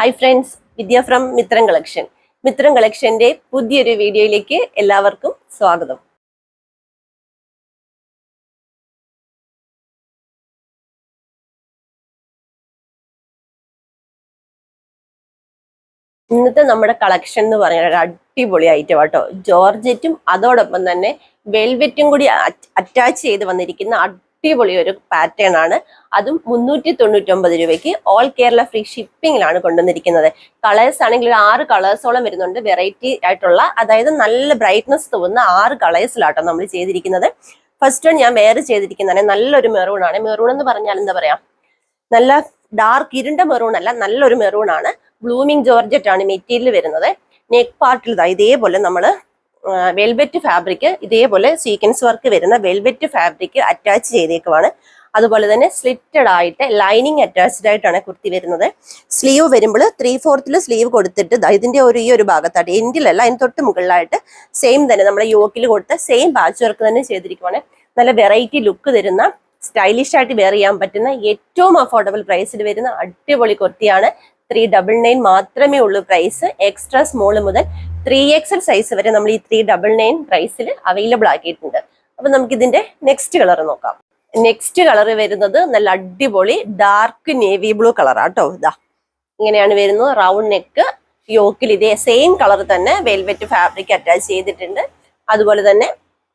Hi friends Vidya from Mithram collection Mithram കളക്ഷന്റെ പുതിയൊരു വീഡിയോയിലേക്ക് എല്ലാവർക്കും സ്വാഗതം. ഇന്നത്തെ നമ്മുടെ കളക്ഷൻ എന്ന് പറയുന്ന ഒരു അടിപൊളി ഐറ്റം കേട്ടോ ജോർജറ്റും അതോടൊപ്പം തന്നെ വെൽവെറ്റും കൂടി അറ്റാച്ച് ചെയ്ത് വന്നിരിക്കുന്ന അടിപൊളി ഒരു പാറ്റേൺ ആണ്. അതും മുന്നൂറ്റി തൊണ്ണൂറ്റൊമ്പത് രൂപയ്ക്ക് ഓൾ കേരള ഫ്രീ ഷിപ്പിംഗിലാണ് കൊണ്ടുവന്നിരിക്കുന്നത്. കളേഴ്സ് ആണെങ്കിൽ ഒരു ആറ് കളേഴ്സോളം വരുന്നുണ്ട്. വെറൈറ്റി ആയിട്ടുള്ള അതായത് നല്ല ബ്രൈറ്റ്നസ് തോന്നുന്ന ആറ് കളേഴ്സിലാട്ടോ നമ്മൾ ചെയ്തിരിക്കുന്നത്. ഫസ്റ്റ് വൺ ഞാൻ വേറെ ചെയ്തിരിക്കുന്നതാണ്. നല്ലൊരു മെറൂൺ ആണ്. മെറൂൺ എന്ന് പറഞ്ഞാൽ എന്താ പറയാ? നല്ല ഡാർക്ക് ഇരുണ്ട മെറൂൺ അല്ല നല്ലൊരു മെറൂൺ ആണ്. ബ്ലൂമിങ് ജോർജറ്റ് ആണ് മെറ്റീരിയൽ വരുന്നത്. നെക്ക് പാർട്ടിൽ ഇതാ ഇതേപോലെ നമ്മൾ വെൽവെറ്റ് ഫാബ്രിക് ഇതേപോലെ സീക്വൻസ് വർക്ക് വരുന്ന വെൽവെറ്റ് ഫാബ്രിക് അറ്റാച്ച് ചെയ്തേക്കുവാണ്. അതുപോലെ തന്നെ സ്ലിറ്റഡ് ആയിട്ട് ലൈനിങ് അറ്റാച്ച്ഡ് ആയിട്ടാണ് കുർത്തി വരുന്നത്. സ്ലീവ് വരുമ്പോൾ ത്രീ ഫോർത്തിൽ സ്ലീവ് കൊടുത്തിട്ട് ഇതിന്റെ ഒരു ഈ ഒരു ഭാഗത്തായിട്ട് എൻഡിലല്ല അതിന് തൊട്ട് മുകളിലായിട്ട് സെയിം തന്നെ നമ്മുടെ യോക്കിൽ കൊടുത്ത സെയിം പാച്ച് വർക്ക് തന്നെ ചെയ്തിരിക്കുവാണ്. നല്ല വെറൈറ്റി ലുക്ക് തരുന്ന സ്റ്റൈലിഷ് ആയിട്ട് വെയർ ചെയ്യാൻ പറ്റുന്ന ഏറ്റവും അഫോർഡബിൾ പ്രൈസിൽ വരുന്ന അടിപൊളി കുർത്തിയാണ്. ത്രീ ഡബിൾ നയൻ മാത്രമേ ഉള്ളൂ പ്രൈസ് എക്സ്ട്രാ സ്മോൾ മുതൽ ത്രീ എക്സൽ സൈസ് വരെ നമ്മൾ ഈ ത്രീ ഡബിൾ നയൻ പ്രൈസിൽ അവൈലബിൾ ആക്കിയിട്ടുണ്ട്. അപ്പൊ നമുക്ക് ഇതിന്റെ നെക്സ്റ്റ് കളർ നോക്കാം. നെക്സ്റ്റ് കളർ വരുന്നത് നല്ല അടിപൊളി ഡാർക്ക് നേവി ബ്ലൂ കളറാട്ടോ ഇതാ. ഇങ്ങനെയാണ് വരുന്നത്. റൗണ്ട് നെക്ക് യോക്കിൽ ഇതേ സെയിം കളർ തന്നെ വെൽവെറ്റ് ഫാബ്രിക് അറ്റാച്ച് ചെയ്തിട്ടുണ്ട്. അതുപോലെ തന്നെ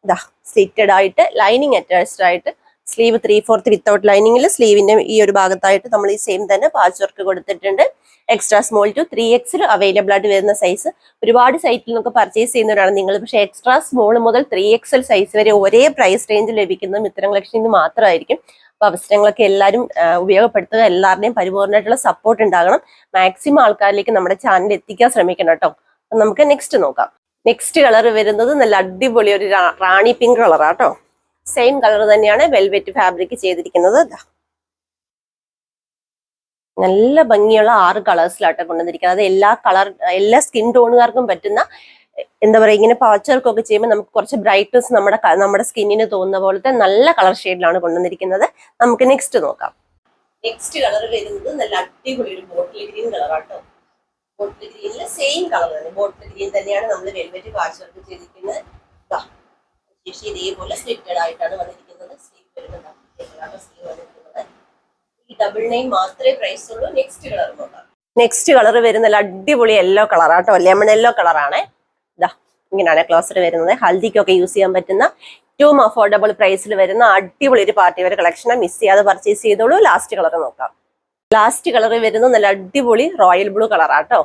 ഇതാ സ്ലിറ്റഡ് ആയിട്ട് ലൈനിങ് അറ്റാച്ച്ഡ് ആയിട്ട് സ്ലീവ് ത്രീ ഫോർത്ത് വിത്തൗട്ട് ലൈനിങ്ങിൽ സ്ലീവിന്റെ ഈ ഒരു ഭാഗത്തായിട്ട് നമ്മൾ ഈ സെയിം തന്നെ പാച്ച് വർക്ക് കൊടുത്തിട്ടുണ്ട്. എക്സ്ട്രാ സ്മോൾ ടു ത്രീ എക്സിൽ അവൈലബിൾ ആയിട്ട് വരുന്ന സൈസ് ഒരുപാട് സൈറ്റിൽ നിന്നൊക്കെ പർച്ചേസ് ചെയ്യുന്നവരാണ് നിങ്ങൾ. പക്ഷേ എക്സ്ട്രാ സ്മോൾ മുതൽ ത്രീ എക്സൽ സൈസ് വരെ ഒരേ പ്രൈസ് റേഞ്ചിൽ ലഭിക്കുന്ന മിത്രം കളക്ഷനിൽ നിന്ന് മാത്രമായിരിക്കും. അപ്പൊ അവസരങ്ങളൊക്കെ എല്ലാവരും ഉപയോഗപ്പെടുത്തുക. എല്ലാവരുടെയും പരിപൂർണമായിട്ടുള്ള സപ്പോർട്ട് ഉണ്ടാകണം. മാക്സിമം ആൾക്കാരിലേക്ക് നമ്മുടെ ചാനൽ എത്തിക്കാൻ ശ്രമിക്കണം കേട്ടോ. നമുക്ക് നെക്സ്റ്റ് നോക്കാം. നെക്സ്റ്റ് കളർ വരുന്നത് നല്ല അടിപൊളി ഒരു റാണി പിങ്ക് കളറാട്ടോ സെയിം കളർ തന്നെയാണ് വെൽവെറ്റ് ഫാബ്രിക് ചെയ്തിരിക്കുന്നത്. നല്ല ഭംഗിയുള്ള ആറ് കളേഴ്സിലാട്ടോ കൊണ്ടുവന്നിരിക്കുന്നത്. അത് എല്ലാ കളർ എല്ലാ സ്കിൻ ടോണുകാർക്കും പറ്റുന്ന എന്താ പറയുക ഇങ്ങനെ പാച്ചർക്കൊക്കെ ചെയ്യുമ്പോൾ നമുക്ക് കുറച്ച് ബ്രൈറ്റ്നസ് നമ്മുടെ നമ്മുടെ സ്കിന്നിന് തോന്നുന്ന പോലത്തെ നല്ല കളർ ഷെയ്ഡിലാണ് കൊണ്ടുവന്നിരിക്കുന്നത്. നമുക്ക് നെക്സ്റ്റ് നോക്കാം. നെക്സ്റ്റ് കളർ വരുന്നത് നല്ല അടിപൊളി ഒരു ബോട്ടിൽ ഗ്രീൻ കളറാട്ടോ ബോട്ടിൽ ഗ്രീനിൽ സെയിം കളർ തന്നെ. ബോട്ടിൽ ഗ്രീൻ തന്നെയാണ് നമ്മൾ വെൽവെറ്റ് പാച്ചർക്ക് ചെയ്തിരിക്കുന്നത്. ശേഷം ഇതേപോലെ സ്ലിറ്റഡ് ആയിട്ടാണ് വന്നിരിക്കുന്നത്. സ്ലീവ് ഈ ഡബിൾ മാത്രമേ പ്രൈസ് ഉള്ളൂ. നെക്സ്റ്റ് കളർ നോക്കാം. നെക്സ്റ്റ് കളർ വരുന്ന അടിപൊളി യെല്ലോ കളർ ആട്ടോ. ലെമൺ യെല്ലോ കളറാണ് ഇതാ ഇങ്ങനെയാണ് ക്ലോസർ വരുന്നത്. ഹൽദിക്കൊക്കെ യൂസ് ചെയ്യാൻ പറ്റുന്ന ഏറ്റവും അഫോർഡബിൾ പ്രൈസിൽ വരുന്ന അടിപൊളി ഒരു പാർട്ടി വരെ കളക്ഷനാണ് മിസ് ചെയ്യാതെ പർച്ചേസ് ചെയ്തോളൂ. ലാസ്റ്റ് കളർ നോക്കാം. ലാസ്റ്റ് കളർ വരുന്ന നല്ല അടിപൊളി റോയൽ ബ്ലൂ കളറാട്ടോ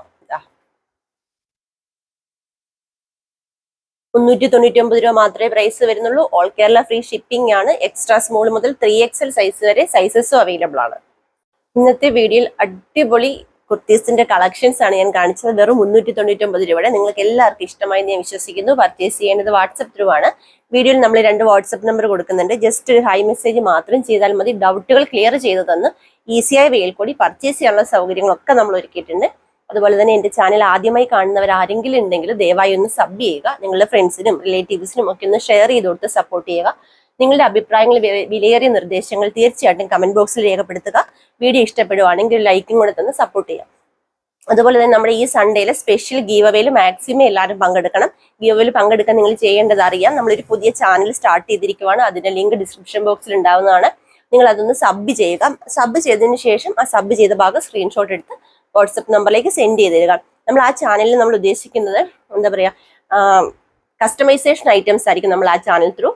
മുന്നൂറ്റി തൊണ്ണൂറ്റി ഒമ്പത് രൂപ മാത്രമേ പ്രൈസ് വരുന്നുള്ളൂ. ഓൾ കേരള ഫ്രീ ഷിപ്പിംഗ് ആണ്. എക്സ്ട്രാ സ്മോൾ മുതൽ ത്രീ എക്സൽ സൈസ് വരെ സൈസസും അവൈലബിൾ ആണ്. ഇന്നത്തെ വീഡിയോയിൽ അടിപൊളി കുർത്തീസിന്റെ കളക്ഷൻസ് ആണ് ഞാൻ കാണിച്ചത്. വെറും മുന്നൂറ്റി തൊണ്ണൂറ്റി ഒമ്പത് രൂപയുടെ. നിങ്ങൾക്ക് എല്ലാവർക്കും ഇഷ്ടമായി ഞാൻ വിശ്വസിക്കുന്നു. പർച്ചേസ് ചെയ്യേണ്ടത് വാട്സപ്പ് ത്രൂ ആണ്. വീഡിയോയിൽ നമ്മൾ രണ്ട് വാട്സപ്പ് നമ്പർ കൊടുക്കുന്നുണ്ട്. ജസ്റ്റ് ഒരു ഹൈ മെസ്സേജ് മാത്രം ചെയ്താൽ മതി. ഡൗട്ടുകൾ ക്ലിയർ ചെയ്തു തന്ന് ഈസിയായ വെയിൽ കൂടി പർച്ചേസ് ചെയ്യാനുള്ള സൗകര്യങ്ങളൊക്കെ നമ്മൾ ഒരുക്കിയിട്ടുണ്ട്. അതുപോലെ തന്നെ എന്റെ ചാനൽ ആദ്യമായി കാണുന്നവർ ആരെങ്കിലും ഉണ്ടെങ്കിൽ ദയവായി ഒന്ന് സബ് ചെയ്യുക നിങ്ങളുടെ ഫ്രണ്ട്സിനും റിലേറ്റീവ്സിനും ഒക്കെ ഒന്ന് ഷെയർ ചെയ്ത് കൊടുത്ത് സപ്പോർട്ട് ചെയ്യുക. നിങ്ങളുടെ അഭിപ്രായങ്ങൾ വിലയേറിയ നിർദ്ദേശങ്ങൾ തീർച്ചയായിട്ടും കമന്റ് ബോക്സിൽ രേഖപ്പെടുത്തുക. വീഡിയോ ഇഷ്ടപ്പെടുവാണെങ്കിൽ ലൈക്കും കൂടെ തന്ന് സപ്പോർട്ട് ചെയ്യാം അതുപോലെ തന്നെ നമ്മുടെ ഈ സൺഡേയിലെ സ്പെഷ്യൽ ഗീവവേയിൽ മാക്സിമം എല്ലാവരും പങ്കെടുക്കണം. ഗീവവേയിൽ പങ്കെടുക്കാൻ നിങ്ങൾ ചെയ്യേണ്ടത് അറിയാം. നമ്മളൊരു പുതിയ ചാനൽ സ്റ്റാർട്ട് ചെയ്തിരിക്കുവാണ്. അതിന്റെ ലിങ്ക് ഡിസ്ക്രിപ്ഷൻ ബോക്സിൽ ഉണ്ടാവുന്നതാണ്. നിങ്ങൾ അതൊന്ന് സബ് ചെയ്യുക. സബ് ചെയ്തതിന് ശേഷം ആ സബ് ചെയ്ത ഭാഗം സ്ക്രീൻഷോട്ട് എടുത്ത് വാട്സപ്പ് നമ്പറിലേക്ക് സെൻഡ് ചെയ്ത് തരിക. നമ്മൾ ആ ചാനലിൽ നമ്മൾ ഉദ്ദേശിക്കുന്നത് എന്താ പറയുക കസ്റ്റമൈസേഷൻ ഐറ്റംസ് ആയിരിക്കും നമ്മൾ ആ ചാനൽ ത്രൂ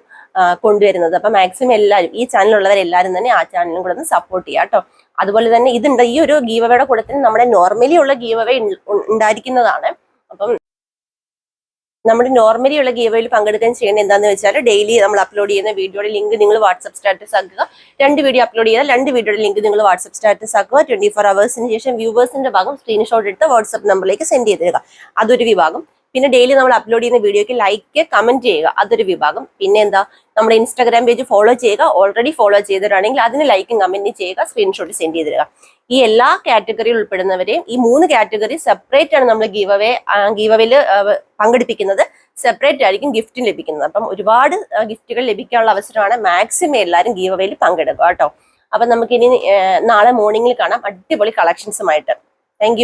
കൊണ്ടുവരുന്നത്. അപ്പം മാക്സിമം എല്ലാവരും ഈ ചാനലുള്ളവരെല്ലാവരും തന്നെ ആ ചാനലും കൂടെ ഒന്ന് സപ്പോർട്ട് ചെയ്യുക കേട്ടോ. അതുപോലെ തന്നെ ഇതുണ്ട് ഈ ഒരു ഗീവവയുടെ കൂടെ തന്നെ നമ്മുടെ നോർമലി ഉള്ള ഗീവവ ഉണ്ടായിരിക്കുന്നതാണ്. നമ്മുടെ നോർമലി ഉള്ള ഗീവയിൽ പങ്കെടുക്കാൻ ചെയ്യേണ്ടത് എന്താണെന്ന് വെച്ചാൽ ഡെയിലി നമ്മൾ അപ്ലോഡ് ചെയ്യുന്ന വീഡിയോയുടെ ലിങ്ക് നിങ്ങൾ വാട്സപ്പ് സ്റ്റാറ്റസ് ആക്കുക. രണ്ട് വീഡിയോ അപ്ലോഡ് ചെയ്താൽ രണ്ട് വീഡിയോയുടെ ലിങ്ക് നിങ്ങൾ വാട്സപ്പ് സ്റ്റാറ്റസ് ആക്കുക. ട്വന്റി ഫോർ അവേഴ്സിന് ശേഷം വ്യൂവേഴ്സിന്റെ ഭാഗം സ്ക്രീൻഷോട്ട് എടുത്ത് വാട്സപ്പ് നമ്പറിലേക്ക് സെൻഡ് ചെയ്ത് അതൊരു വിഭാഗം. പിന്നെ ഡെയിലി നമ്മൾ അപ്ലോഡ് ചെയ്യുന്ന വീഡിയോയ്ക്ക് ലൈക്ക് കമന്റ് ചെയ്യുക. അതൊരു വിഭാഗം. പിന്നെ എന്താ? നമ്മുടെ ഇൻസ്റ്റാഗ്രാം പേജ് ഫോളോ ചെയ്യുക. ഓൾറെഡി ഫോളോ ചെയ്തിട്ടാണെങ്കിൽ അതിന് ലൈക്കും കമന്റും ചെയ്യുക സ്ക്രീൻഷോട്ട് സെൻഡ് ചെയ്ത് ഈ എല്ലാ കാറ്റഗറിയിൽ ഉൾപ്പെടുന്നവരെയും ഈ മൂന്ന് കാറ്റഗറി സെപ്പറേറ്റ് ആണ് നമ്മൾ ഗീവ് അവേ ഗീവ് അവേയിൽ പങ്കെടുപ്പിക്കുന്നത്. സെപ്പറേറ്റ് ആയിരിക്കും ഗിഫ്റ്റും ലഭിക്കുന്നത്. അപ്പം ഒരുപാട് ഗിഫ്റ്റുകൾ ലഭിക്കാനുള്ള അവസരമാണ് മാക്സിമം എല്ലാവരും ഗീവ് അവയിൽ പങ്കെടുക്കുക കേട്ടോ. അപ്പൊ നമുക്കിനി നാളെ മോർണിംഗിൽ കാണാം. അടിപൊളി കളക്ഷൻസുമായിട്ട് താങ്ക്